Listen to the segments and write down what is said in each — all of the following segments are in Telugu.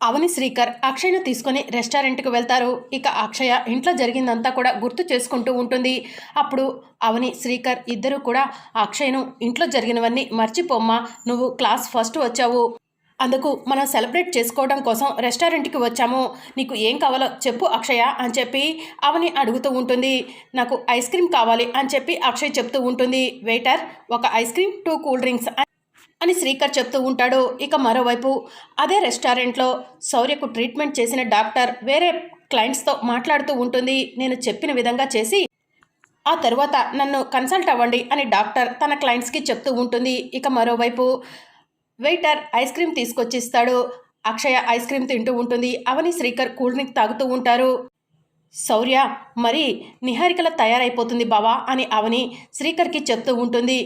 అవని శ్రీకర్ అక్షయ్ను తీసుకొని రెస్టారెంట్కి వెళ్తారు. ఇక అక్షయ ఇంట్లో జరిగిందంతా కూడా గుర్తు చేసుకుంటూ ఉంటుంది. అప్పుడు అవని శ్రీకర్ ఇద్దరూ కూడా అక్షయ్ను ఇంట్లో జరిగినవన్నీ మర్చిపోమ్మా నువ్వు క్లాస్ ఫస్ట్ వచ్చావు. అందుకు మనం సెలబ్రేట్ చేసుకోవడం కోసం రెస్టారెంట్కి వచ్చాము. నీకు ఏం కావాలో చెప్పు అక్షయ అని చెప్పి అవని అడుగుతూ ఉంటుంది. నాకు ఐస్ క్రీమ్ కావాలి అని చెప్పి అక్షయ్ చెప్తూ ఉంటుంది. వెయిటర్ ఒక ice cream two cool drinks అని శ్రీకర్ చెప్తూ ఉంటాడు. ఇక మరోవైపు అదే రెస్టారెంట్లో శౌర్యకు ట్రీట్మెంట్ చేసిన డాక్టర్ వేరే క్లయింట్స్తో మాట్లాడుతూ ఉంటుంది. నేను చెప్పిన విధంగా చేసి ఆ తరువాత నన్ను కన్సల్ట్ అవ్వండి అని డాక్టర్ తన క్లయింట్స్కి చెప్తూ ఉంటుంది. ఇక మరోవైపు వెయిటర్ ఐస్ క్రీమ్ తీసుకొచ్చి ఇస్తాడు అక్షయ ఐస్ క్రీమ్ తింటూ ఉంటుంది. అవని శ్రీకర్ కూల్ డ్రింక్ తాగుతూ ఉంటారు. శౌర్య మరి నిహారికల తయారైపోతుంది బావా అని అవని శ్రీకర్కి చెప్తూ ఉంటుంది.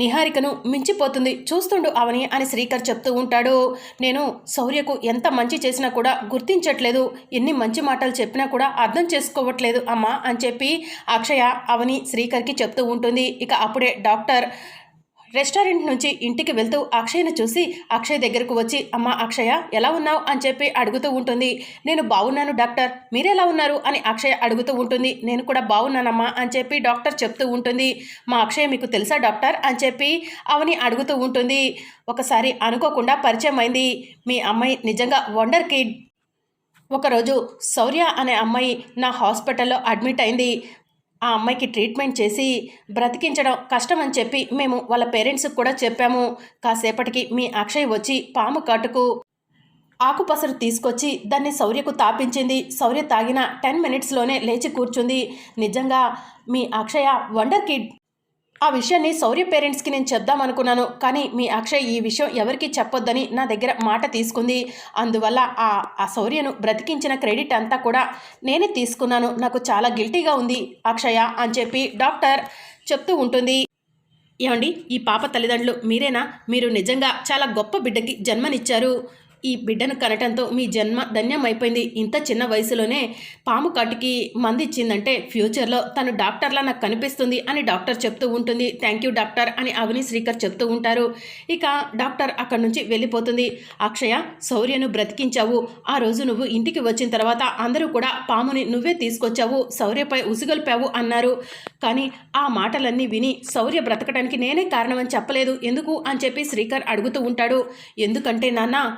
నిహారికను మించిపోతుంది. చూస్తుండు అవని అని శ్రీకర్ చెప్తూ ఉంటాడు. నేను శౌర్యకు ఎంత మంచి చేసినా కూడా గుర్తించట్లేదు. ఎన్ని మంచి మాటలు చెప్పినా కూడా అర్థం చేసుకోవట్లేదు అమ్మా అని చెప్పి అక్షయ అవని శ్రీకర్కి చెప్తూ ఉంటుంది. ఇక అప్పుడే డాక్టర్ రెస్టారెంట్ నుంచి ఇంటికి వెళ్తూ అక్షయ్ను చూసి అక్షయ్ దగ్గరకు వచ్చి అమ్మ అక్షయ ఎలా ఉన్నావు? అని చెప్పి అడుగుతూ ఉంటుంది. నేను బాగున్నాను డాక్టర్. మీరెలా ఉన్నారు? అని అక్షయ అడుగుతూ ఉంటుంది. నేను కూడా బాగున్నానమ్మా అని చెప్పి డాక్టర్ చెప్తూ ఉంటుంది. మా అక్షయ మీకు తెలుసా డాక్టర్? అని చెప్పి అవని అడుగుతూ ఉంటుంది. ఒకసారి అనుకోకుండా పరిచయం అయింది. మీ అమ్మాయి నిజంగా వండర్ కిడ్. ఒకరోజు శౌర్య అనే అమ్మాయి నా హాస్పిటల్లో అడ్మిట్ అయింది. ఆ అమ్మాయికి ట్రీట్మెంట్ చేసి బ్రతికించడం కష్టం అని చెప్పి మేము వాళ్ళ పేరెంట్స్కి కూడా చెప్పాము. కాసేపటికి మీ అక్షయ్ వచ్చి పాము కాటుకు ఆకుపసరు తీసుకొచ్చి దాన్ని శౌర్యకు తాపించింది. శౌర్య తాగిన టెన్ మినిట్స్లోనే లేచి కూర్చుంది. నిజంగా మీ అక్షయ వండర్ కిడ్ ఆ విషయాన్ని సౌర్య పేరెంట్స్కి నేను చెప్దామనుకున్నాను కానీ మీ అక్షయ్ ఈ విషయం ఎవరికి చెప్పొద్దని నా దగ్గర మాట తీసుకుంది. అందువల్ల ఆ ఆ శౌర్యను బ్రతికించిన క్రెడిట్ అంతా కూడా నేనే తీసుకున్నాను. నాకు చాలా గిల్టీగా ఉంది అక్షయ అని చెప్పి డాక్టర్ చెప్తూ ఉంటుంది. ఏమండి? ఈ పాప తల్లిదండ్రులు మీరేనా? మీరు నిజంగా చాలా గొప్ప బిడ్డకి జన్మనిచ్చారు. ఈ బిడ్డను కనటంతో మీ జన్మ ధన్యం అయిపోయింది ఇంత చిన్న వయసులోనే పాము కాటికి మంది ఇచ్చిందంటే ఫ్యూచర్లో తను డాక్టర్లా నాకు కనిపిస్తుంది అని డాక్టర్ చెప్తూ ఉంటుంది. థ్యాంక్ యూ డాక్టర్ అని అవని శ్రీకర్ చెప్తూ ఉంటారు. ఇక డాక్టర్ అక్కడి నుంచి వెళ్ళిపోతుంది. అక్షయ శౌర్యను బ్రతికించావు. ఆ రోజు నువ్వు ఇంటికి వచ్చిన తర్వాత అందరూ కూడా పాముని నువ్వే తీసుకొచ్చావు. శౌర్యపై ఉసుగొల్పావు అన్నారు. కానీ ఆ మాటలన్నీ విని శౌర్య బ్రతకడానికి నేనే కారణమని చెప్పలేదు. ఎందుకు? అని చెప్పి శ్రీకర్ అడుగుతూ ఉంటాడు. ఎందుకంటే నాన్న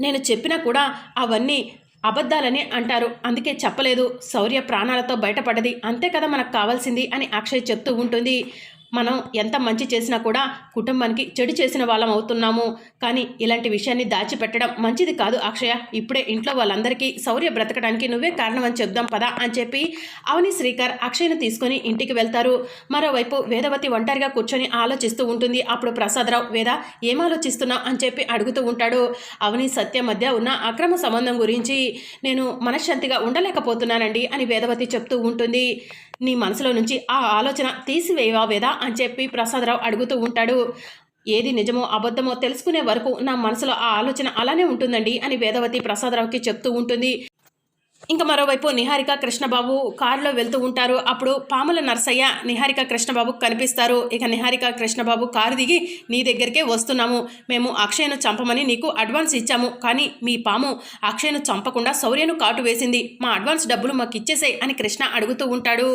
నేను చెప్పినా కూడా అవన్నీ అబద్ధాలని అంటారు. అందుకే చెప్పలేదు. శౌర్య ప్రాణాలతో బయటపడది అంతే కదా మనకు కావాల్సింది అని అక్షయ్ చెప్తూ ఉంటుంది. మనం ఎంత మంచి చేసినా కూడా కుటుంబానికి చెడు చేసిన వాళ్ళం అవుతున్నాము. కానీ ఇలాంటి విషయాన్ని దాచిపెట్టడం మంచిది కాదు అక్షయ. ఇప్పుడే ఇంట్లో వాళ్ళందరికీ శౌర్య బ్రతకడానికి నువ్వే కారణం అని చెప్దాం పదా అని చెప్పి అవని శ్రీకర్ అక్షయ్ను తీసుకొని ఇంటికి వెళ్తారు. మరోవైపు వేదవతి ఒంటరిగా కూర్చొని ఆలోచిస్తూ ఉంటుంది. అప్పుడు ప్రసాదరావు వేద ఏం ఆలోచిస్తున్నావు అని చెప్పి అడుగుతూ ఉంటాడు. అవని సత్య మధ్య ఉన్న అక్రమ సంబంధం గురించి నేను మనశ్శాంతిగా ఉండలేకపోతున్నానండి అని వేదవతి చెప్తూ ఉంటుంది. నీ మనసులో నుంచి ఆ ఆలోచన తీసివేయవా వేదా అని చెప్పి ప్రసాదరావు అడుగుతూ ఉంటాడు. ఏది నిజమో అబద్ధమో తెలుసుకునే వరకు నా మనసులో ఆ ఆలోచన అలానే ఉంటుందండి అని వేదవతి ప్రసాదరావుకి చెప్తూ ఉంటుంది. ఇంకా మరోవైపు నిహారిక కృష్ణబాబు కారులో వెళ్తూ ఉంటారు. అప్పుడు పాముల నర్సయ్య నిహారిక కృష్ణబాబు కనిపిస్తారు. ఇక నిహారిక కృష్ణబాబు కారు దిగి నీ దగ్గరికే వస్తున్నాము. మేము అక్షయ్ను చంపమని నీకు అడ్వాన్స్ ఇచ్చాము. కానీ మీ పాము అక్షయ్ను చంపకుండా శౌర్యను కాటు వేసింది. మా అడ్వాన్స్ డబ్బులు మాకు ఇచ్చేసాయి అని కృష్ణ అడుగుతూ ఉంటాడు.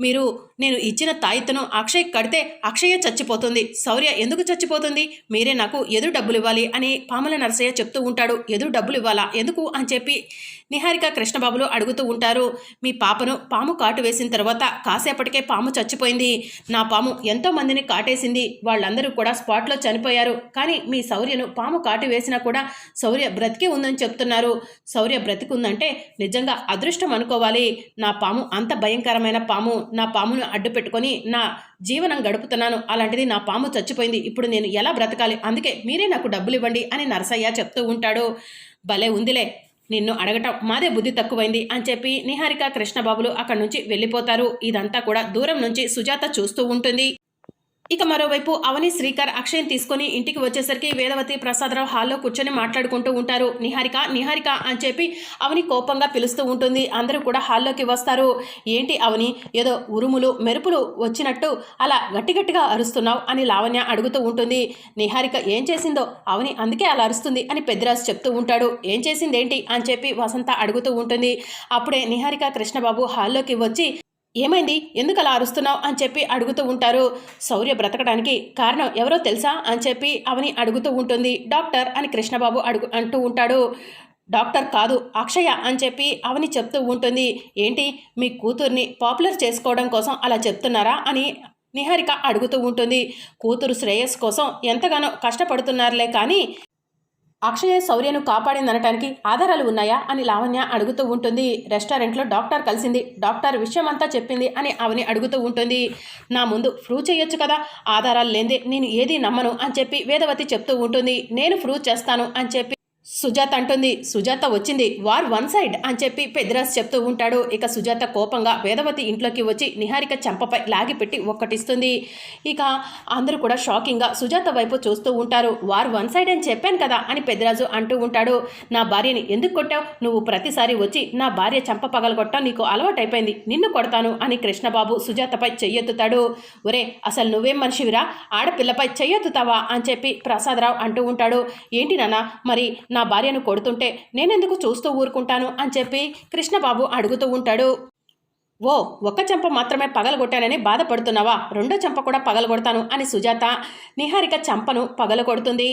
మీరు నేను ఇచ్చిన తాయితను అక్షయ్ కడితే అక్షయ చచ్చిపోతుంది. శౌర్య ఎందుకు చచ్చిపోతుంది? మీరే నాకు ఎదురు డబ్బులు ఇవ్వాలి అని పాముల నరసయ్య చెప్తూ ఉంటాడు. ఎదురు డబ్బులు ఇవ్వాలా ఎందుకు? అని చెప్పి నిహారిక కృష్ణబాబులు అడుగుతూ ఉంటారు. మీ పాపను పాము కాటు వేసిన తర్వాత కాసేపటికే పాము చచ్చిపోయింది. నా పాము ఎంతో మందిని కాటేసింది. వాళ్ళందరూ కూడా స్పాట్లో చనిపోయారు. కానీ మీ శౌర్యను పాము కాటు వేసినా కూడా శౌర్య బ్రతికి ఉందని చెప్తున్నారు. శౌర్య బ్రతికుందంటే నిజంగా అదృష్టం అనుకోవాలి. నా పాము అంత భయంకరమైన పాము. నా పామును అడ్డు పెట్టుకొని నా జీవనం గడుపుతున్నాను. అలాంటిది నా పాము చచ్చిపోయింది. ఇప్పుడు నేను ఎలా బ్రతకాలి? అందుకే మీరే నాకు డబ్బులు ఇవ్వండి అని నరసయ్య చెప్తూ ఉంటాడు. భలే ఉందిలే నిన్ను అడగటం మాదే బుద్ధి తక్కువైంది అని చెప్పి నిహారిక కృష్ణబాబులు అక్కడి నుంచి వెళ్ళిపోతారు. ఇదంతా కూడా దూరం నుంచి సుజాత చూస్తూ ఉంటుంది. ఇక మరోవైపు అవని శ్రీకర్ అక్షయ్ తీసుకొని ఇంటికి వచ్చేసరికి వేదవతి ప్రసాదరావు హాల్లో కూర్చొని మాట్లాడుకుంటూ ఉంటారు. నిహారిక నిహారిక అని చెప్పి అవని కోపంగా పిలుస్తూ ఉంటుంది. అందరూ కూడా హాల్లోకి వస్తారు. ఏంటి అవని? ఏదో ఉరుములు మెరుపులు వచ్చినట్టు అలా గట్టి గట్టిగా అరుస్తున్నావు అని లావణ్య అడుగుతూ ఉంటుంది. నిహారిక ఏం చేసిందో? అవని అందుకే అలా అరుస్తుంది అని పెద్దరాజు చెప్తూ ఉంటాడు. ఏం చేసిందేంటి? అని చెప్పి వసంత అడుగుతూ ఉంటుంది. అప్పుడే నిహారిక కృష్ణబాబు హాల్లోకి వచ్చి ఏమైంది? ఎందుకు అలా అరుస్తున్నావు? అని చెప్పి అడుగుతూ ఉంటారు. శౌర్య బ్రతకడానికి కారణం ఎవరో తెలుసా? అని చెప్పి అవని అడుగుతూ ఉంటుంది. డాక్టర్ అని కృష్ణబాబు అడుగు అంటూ ఉంటాడు. డాక్టర్ కాదు అక్షయ అని చెప్పి అవని చెప్తూ ఉంటుంది. ఏంటి? మీ కూతుర్ని పాపులర్ చేసుకోవడం కోసం అలా చెప్తున్నారా? అని నిహారిక అడుగుతూ ఉంటుంది. కూతురు శ్రేయస్ కోసం ఎంతగానో కష్టపడుతున్నారులే కానీ అక్షయ శౌర్యను కాపాడిందనటానికి ఆధారాలు ఉన్నాయా అని లావణ్య అడుగుతూ ఉంటుంది. రెస్టారెంట్లో డాక్టర్ కలిసింది. డాక్టర్ విషయం అంతా చెప్పింది అని అవని అడుగుతూ ఉంటుంది. నా ముందు ప్రూవ్ చేయొచ్చు కదా? ఆధారాలు లేదే నేను ఏది నమ్మను అని చెప్పి వేదవతి చెప్తూ ఉంటుంది. నేను ప్రూవ్ చేస్తాను అని చెప్పి సుజాత అంటుంది సుజాత వచ్చింది వార్ వన్ సైడ్ అని చెప్పి పెద్దిరాజ్ చెప్తూ ఉంటాడు. ఇక సుజాత కోపంగా వేదవతి ఇంట్లోకి వచ్చి నిహారిక చెంపపై లాగిపెట్టి ఒక్కటిస్తుంది. ఇక అందరూ కూడా షాకింగ్గా సుజాత వైపు చూస్తూ ఉంటారు. వార్ వన్ సైడ్ అని చెప్పాను కదా అని పెద్దిరాజు అంటూ ఉంటాడు. నా భార్యని ఎందుకు కొట్టావు? నువ్వు ప్రతిసారి వచ్చి నా భార్య చెంప పగలగొట్టావు నీకు అలవాటైపోయింది. నిన్ను కొడతాను అని కృష్ణబాబు సుజాతపై చెయ్యెత్తుతాడు. ఒరే అసలు నువ్వేం మనిషివిరా? ఆడపిల్లపై చెయ్యెత్తుతావా? అని చెప్పి ప్రసాదరావు అంటూ ఉంటాడు. ఏంటి నాన్న మరి నా భార్యను కొడుతుంటే నేనెందుకు చూస్తూ ఊరుకుంటాను అని చెప్పి కృష్ణబాబు అడుగుతూ ఉంటాడు. ఓ ఒక్క చెంప మాత్రమే పగలగొట్టానని బాధపడుతున్నావా? రెండో చెంప కూడా పగలగొడతాను అని సుజాత నిహారిక చెంపను పగలగొడుతుంది.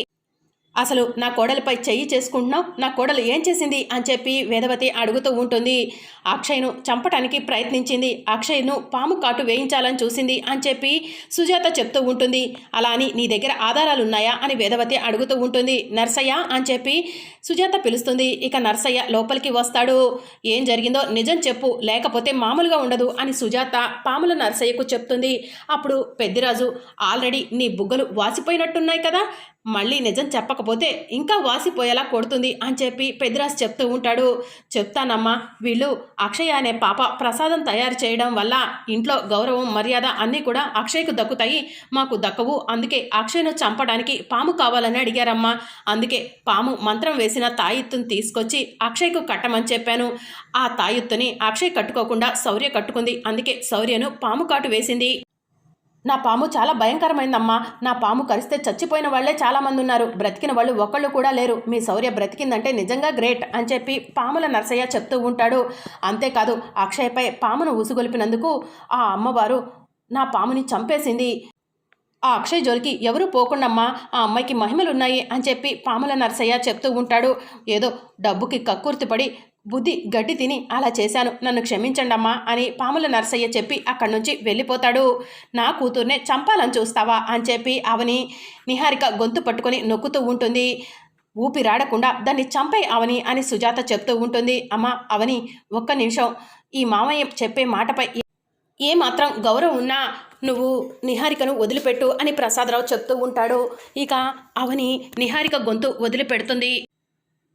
అసలు నా కోడలిపై చెయ్యి చేసుకుంటున్నావు? నా కోడలు ఏం చేసింది? అని చెప్పి వేదవతి అడుగుతూ ఉంటుంది. అక్షయ్ను చంపటానికి ప్రయత్నించింది. అక్షయ్ను పాము కాటు వేయించాలని చూసింది అని చెప్పి సుజాత చెప్తూ ఉంటుంది. అలా అని నీ దగ్గర ఆధారాలు ఉన్నాయా అని వేదవతి అడుగుతూ ఉంటుంది. నర్సయ్య? అని చెప్పి సుజాత పిలుస్తుంది. ఇక నర్సయ్య లోపలికి వస్తాడు. ఏం జరిగిందో నిజం చెప్పు. లేకపోతే మామూలుగా ఉండదు అని సుజాత పాముల నర్సయ్యకు చెప్తుంది. అప్పుడు పెద్దిరాజు ఆల్రెడీ నీ బుగ్గలు వాసిపోయినట్టున్నాయి కదా. మళ్ళీ నిజం చెప్పకపోతే ఇంకా వాసిపోయేలా కొడుతుంది అని చెప్పి పెద్దిరాజు చెప్తూ ఉంటాడు. చెప్తానమ్మా వీళ్ళు అక్షయ అనే పాప ప్రసాదం తయారు చేయడం వల్ల ఇంట్లో గౌరవం మర్యాద అన్నీ కూడా అక్షయ్కు దక్కుతాయి. మాకు దక్కవు. అందుకే అక్షయ్ను చంపడానికి పాము కావాలని అడిగారమ్మా. అందుకే పాము మంత్రం వేసిన తాయిత్తుని తీసుకొచ్చి అక్షయ్కు కట్టమని చెప్పాను. ఆ తాయిత్తుని అక్షయ్ కట్టుకోకుండా శౌర్య కట్టుకుంది. అందుకే శౌర్యను పాము కాటు వేసింది. నా పాము చాలా భయంకరమైందమ్మా. నా పాము కరిస్తే చచ్చిపోయిన వాళ్ళే చాలామంది ఉన్నారు బ్రతికిన వాళ్ళు ఒకళ్ళు కూడా లేరు. మీ శౌర్య బ్రతికిందంటే నిజంగా గ్రేట్ అని చెప్పి పాముల నర్సయ్య చెప్తూ ఉంటాడు. అంతేకాదు అక్షయ్పై పామును ఉసుగొలిపినందుకు ఆ అమ్మవారు నా పాముని చంపేసింది. ఆ అక్షయ్ జోలికి ఎవరూ పోకుండమ్మా. ఆ అమ్మాయికి మహిమలున్నాయి అని చెప్పి పాముల నర్సయ్య చెప్తూ ఉంటాడు. ఏదో డబ్బుకి కక్కుర్తిపడి బుద్ధి గడ్డి తిని అలా చేశాను. నన్ను క్షమించండమ్మా అని పాముల నర్సయ్య చెప్పి అక్కడి నుంచి వెళ్ళిపోతాడు. నా కూతుర్నే చంపాలని చూస్తావా? అని చెప్పి అవని నిహారిక గొంతు పట్టుకొని నొక్కుతూ ఉంటుంది. ఊపిరాడకుండా దాన్ని చంపే అవని అని సుజాత చెప్తూ ఉంటుంది. అమ్మ అవని ఒక్క నిమిషం. ఈ మామయ్య చెప్పే మాటపై ఏ మాత్రం గౌరవం ఉన్నా నువ్వు నిహారికను వదిలిపెట్టు అని ప్రసాదరావు చెప్తూ ఉంటాడు. ఇక అవని నిహారిక గొంతు వదిలిపెడుతుంది.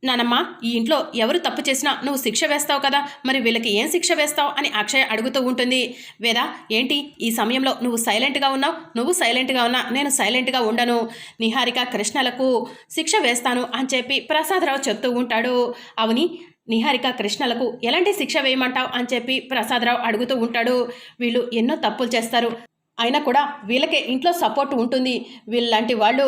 నానమ్మ ఈ ఇంట్లో ఎవరు తప్పు చేసినా నువ్వు శిక్ష వేస్తావు కదా. మరి వీళ్ళకి ఏం శిక్ష వేస్తావు అని అక్షయ్ అడుగుతూ ఉంటుంది. వేద ఏంటి? ఈ సమయంలో నువ్వు సైలెంట్గా ఉన్నావు? నువ్వు సైలెంట్గా ఉన్నా నేను సైలెంట్గా ఉండను. నిహారిక కృష్ణలకు శిక్ష వేస్తాను అని చెప్పి ప్రసాదరావు చెప్తూ ఉంటాడు. అవని? నిహారిక కృష్ణలకు ఎలాంటి శిక్ష వేయమంటావు అని చెప్పి ప్రసాదరావు అడుగుతూ ఉంటాడు. వీళ్ళు ఎన్నో తప్పులు చేస్తారు. అయినా కూడా వీళ్ళకే ఇంట్లో సపోర్ట్ ఉంటుంది. వీళ్ళలాంటి వాళ్ళు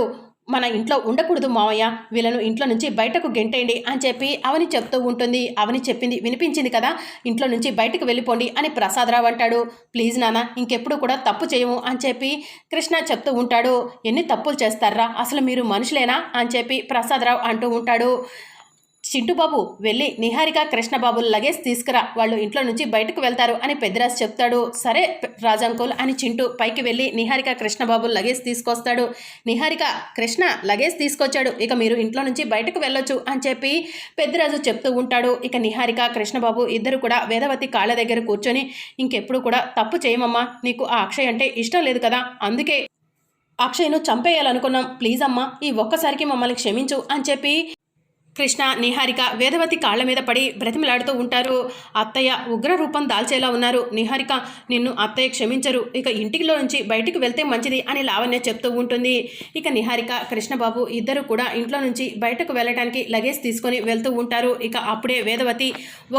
మన ఇంట్లో ఉండకూడదు మావయ్య. వీళ్ళను ఇంట్లో నుంచి బయటకు గెంటేయండి అని చెప్పి అవని చెప్తూ ఉంటుంది. అవని చెప్పింది వినిపించింది కదా. ఇంట్లో నుంచి బయటకు వెళ్ళిపోండి అని ప్రసాదరావు అంటాడు. ప్లీజ్ నాన్న ఇంకెప్పుడు కూడా తప్పు చేయము అని చెప్పి కృష్ణ చెప్తూ ఉంటాడు. ఎన్ని తప్పులు చేస్తారా? అసలు మీరు మనుషులేనా? అని చెప్పి ప్రసాదరావు అంటూ ఉంటాడు. చింటుబాబు వెళ్ళి నిహారిక కృష్ణబాబు లగేజ్ తీసుకురా వాళ్ళు ఇంట్లో నుంచి బయటకు వెళ్తారు అని పెద్దరాజు చెప్తాడు. సరే రాజంకుల్ అని చింటూ పైకి వెళ్ళి నిహారిక కృష్ణబాబు లగేజ్ తీసుకొస్తాడు. నిహారిక కృష్ణ లగేజ్ తీసుకొచ్చాడు. ఇక మీరు ఇంట్లో నుంచి బయటకు వెళ్ళొచ్చు అని చెప్పి పెద్దరాజు చెప్తూ ఉంటాడు. ఇక నిహారిక కృష్ణబాబు ఇద్దరు కూడా వేదవతి కాళ్ళ దగ్గర కూర్చొని ఇంకెప్పుడు కూడా తప్పు చేయమమ్మా నీకు ఆ అక్షయ్ అంటే ఇష్టం లేదు కదా అందుకే అక్షయ్ను చంపేయాలనుకున్నాం. ప్లీజ్ అమ్మా ఈ ఒక్కసారికి మమ్మల్ని క్షమించు అని చెప్పి కృష్ణ నిహారిక వేదవతి కాళ్ళ మీద పడి బ్రతిమలాడుతూ ఉంటారు. అత్తయ్య ఉగ్ర రూపం దాల్చేలా ఉన్నారు. నిహారిక నిన్ను అత్తయ్య క్షమించరు. ఇక ఇంటిలో నుంచి బయటికి వెళ్తే మంచిది అని లావణ్య చెప్తూ ఉంటుంది. ఇక నిహారిక కృష్ణబాబు ఇద్దరు కూడా ఇంట్లో నుంచి బయటకు వెళ్ళడానికి లగేజ్ తీసుకొని వెళ్తూ ఉంటారు. ఇక అప్పుడే వేదవతి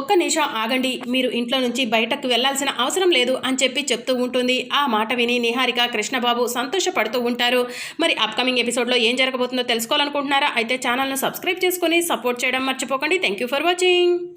ఒక్క నిమిషం ఆగండి. మీరు ఇంట్లో నుంచి బయటకు వెళ్ళాల్సిన అవసరం లేదు అని చెప్పి చెప్తూ ఉంటుంది. ఆ మాట విని నిహారిక కృష్ణబాబు సంతోషపడుతూ ఉంటారు. మరి అప్కమింగ్ ఎపిసోడ్లో ఏం జరగబోతుందో తెలుసుకోవాలనుకుంటున్నారా? అయితే ఛానల్ను సబ్స్క్రైబ్ చేసుకొని సపోర్ట్ చేయడం మర్చిపోకండి. Thank you for watching